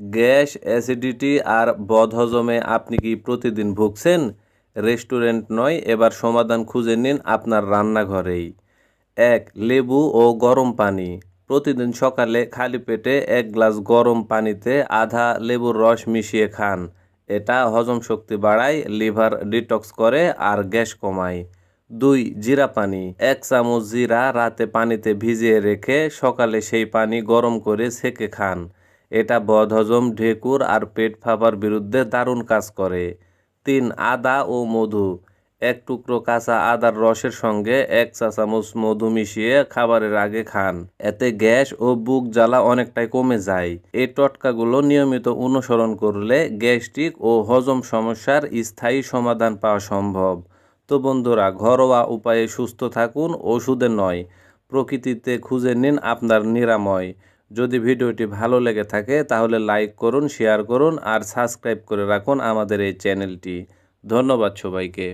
Gas, acidity আর বদহজমে আপনি কি প্রতিদিন ভুগছেন? রেস্টুরেন্ট নয়, এবার সমাধান খুঁজে নিন আপনার রান্নাঘরেই। এক, লেবু ও গরম পানি। প্রতিদিন সকালে খালি পেটে এক গ্লাস গরম পানিতে আধা লেবুর রস মিশিয়ে খান। এটা হজম শক্তি বাড়ায়, লিভার ডিটক্স করে আর গ্যাস কমায়। দুই, জিরা পানি। এক চামচ জিরা রাতে পানিতে ভিজিয়ে রেখে সকালে সেই পানি গরম করে সেকে খান। এটা বদহজম, ঢেকুর আর পেট ফাঁপার বিরুদ্ধে দারুণ কাজ করে। তিন, আদা ও মধু। এক টুকরো কাঁচা আদার রসের সঙ্গে এক চা চামচ মধু মিশিয়ে খাবারের আগে খান। এতে গ্যাস ও বুক জ্বালা অনেকটাই কমে যায়। এই টটকাগুলো নিয়মিত অনুসরণ করলে গ্যাস্ট্রিক ও হজম সমস্যার স্থায়ী সমাধান পাওয়া সম্ভব। তো বন্ধুরা, ঘরোয়া উপায়ে সুস্থ থাকুন, ওষুধে নয়। প্রকৃতিতে খুঁজে নিন আপনার নিরাময়। যদি ভিডিওটি ভালো লেগে থাকে, তাহলে লাইক করুন, শেয়ার করুন আর সাবস্ক্রাইব করে রাখুন আমাদের এই চ্যানেলটি। ধন্যবাদ সবাইকে।